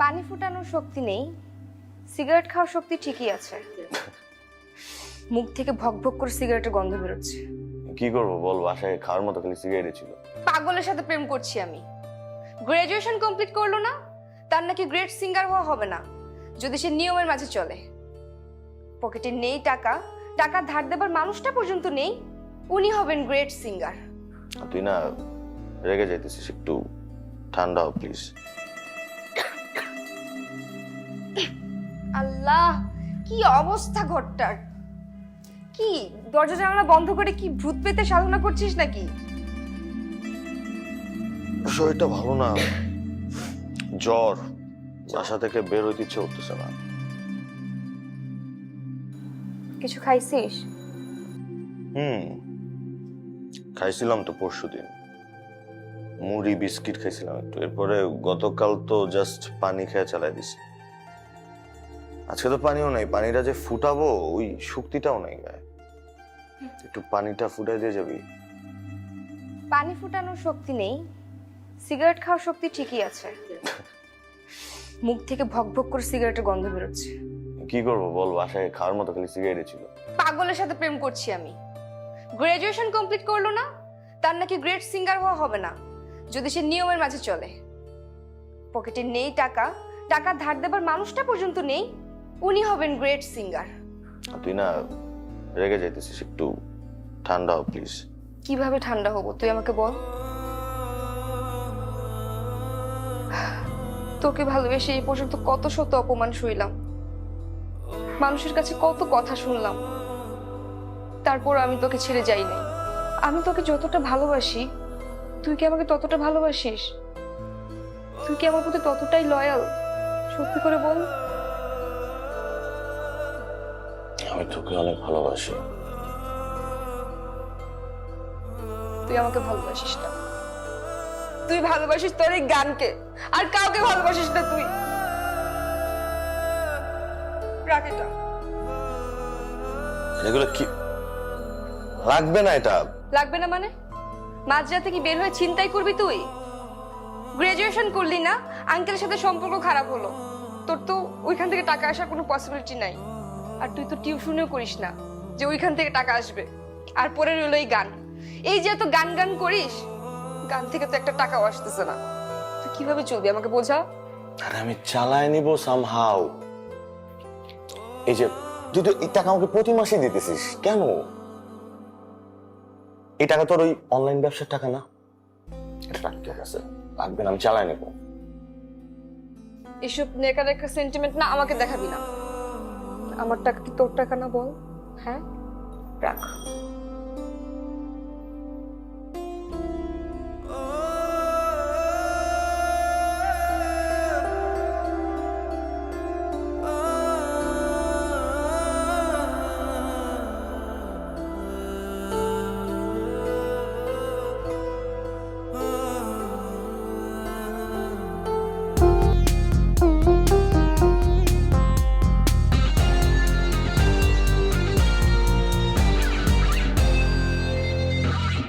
পানি ফুটানোর শক্তি নেই সিগারেট খাওয়ার শক্তি ঠিকই আছে। মুখ থেকে ভক ভক করে সিগারেটের গন্ধ বেরোচ্ছে। কি করব বল বাসায় খাওয়ার মতো খালি সিগারেটই ছিল। পাগলের সাথে প্রেম করছি আমি। গ্রাজুয়েশন কমপ্লিট করল না তার নাকি গ্রেট সিঙ্গার হওয়া হবে না যদি সে নিয়মের মাঝে চলে। পকেটে নেই টাকা টাকা ধার দেবার মানুষটা পর্যন্ত নেই উনি হবেন গ্রেট সিঙ্গার তুই না রেগে যাইতেছিস একটু ঠান্ডা প্লিজ আল্লাহ কি অবস্থা ঘরটার? কি দরজা জানালা বন্ধ করে কি ভূত পেতে সাধনা করছিস নাকি? শরীরটা ভালো না। জ্বর বাসা থেকে বের হইতে ইচ্ছে করতেছে না। কিছু খাইছিস? হুম খাইছিলাম তো পরশু দিন মুড়ি বিস্কিট খাইছিলাম একটু। এরপরে গতকাল তো জাস্ট পানি খেয়ে চালাই দিছি। আজকে তো পানিও নাই পানিটা যে ফুটাবো ওই শক্তিটাও নাই গায়ে। একটু পানিটা ফুটাই দিয়ে যাবি। পানি ফুটানোর শক্তি নেই সিগারেট খাওয়ার শক্তি ঠিকই আছে। মুখ থেকে ভক ভক করে সিগারেটের গন্ধ বেরোচ্ছে। কি করব বল বাসায় খাওয়ার মতো খালি সিগারেটই ছিল। পাগলের সাথে প্রেম করছি আমি। গ্রাজুয়েশন কমপ্লিট করল না তার নাকি গ্রেট সিঙ্গার হওয়া হবে না যদি সে নিয়মের মাঝে চলে। পকেটে নেই টাকা টাকা ধার দেবার মানুষটা পর্যন্ত নেই। উনি হবেন গ্রেট সিঙ্গার তুই না রেগে যাইতেছিস একটু ঠান্ডা হ প্লিজ কীভাবে ঠান্ডা হব? তুই আমাকে বল। তোকে ভালোবেসে এই পর্যন্ত কত শত অপমান শুইলাম। মানুষের কাছে কত কথা শুনলাম। তারপর আমি তোকে ছেড়ে যাই নাই। আমি তোকে যতটা ভালোবাসি তুই কি আমাকে ততটা ভালোবাসিস? তুই কি আমার প্রতি ততটাই লয়াল সত্যি করে বল। আমি তোকে অনেক ভালোবাসি। তুই আমাকে ভালোবাসিস না। তুই ভালোবাসিস তোর এই গানকে আর কাউকে ভালোবাসিস না তুই। এগুলো কি? লাগবে না এটা। লাগবে না মানে? মাঝরাতে কি বের হয়ে চিন্তাই করবি তুই? গ্রাজুয়েশন করলি না আঙ্কেলের সাথে সম্পর্ক খারাপ হলো। তোর তো ওইখান থেকে টাকা আসার কোনো পসিবিলিটি নাই। আর তুই তো টিউশনও করিস না যে ওইখান থেকে টাকা আসবে। আর পরে রইল এই গান। এই যে এত গান গান করিস গান থেকে তো একটা টাকাও আসতেছে না। তুই কীভাবে চলবি আমাকে বোঝা? আরে আমি চালায় নিব সামহাও এই যে তুই তো এই টাকা আমাকে প্রতি মাসে দিতেছিস কেন? এই টাকা তোর ওই অনলাইন ব্যবসার টাকা না? এটা রাখ আছে লাগবে না আমি চালায় নেব। এসব নেকা নেকা সেন্টিমেন্ট না আমাকে দেখাবি না। আমার টাকা কি তোর টাকা না বল হ্যাঁ? রাখ।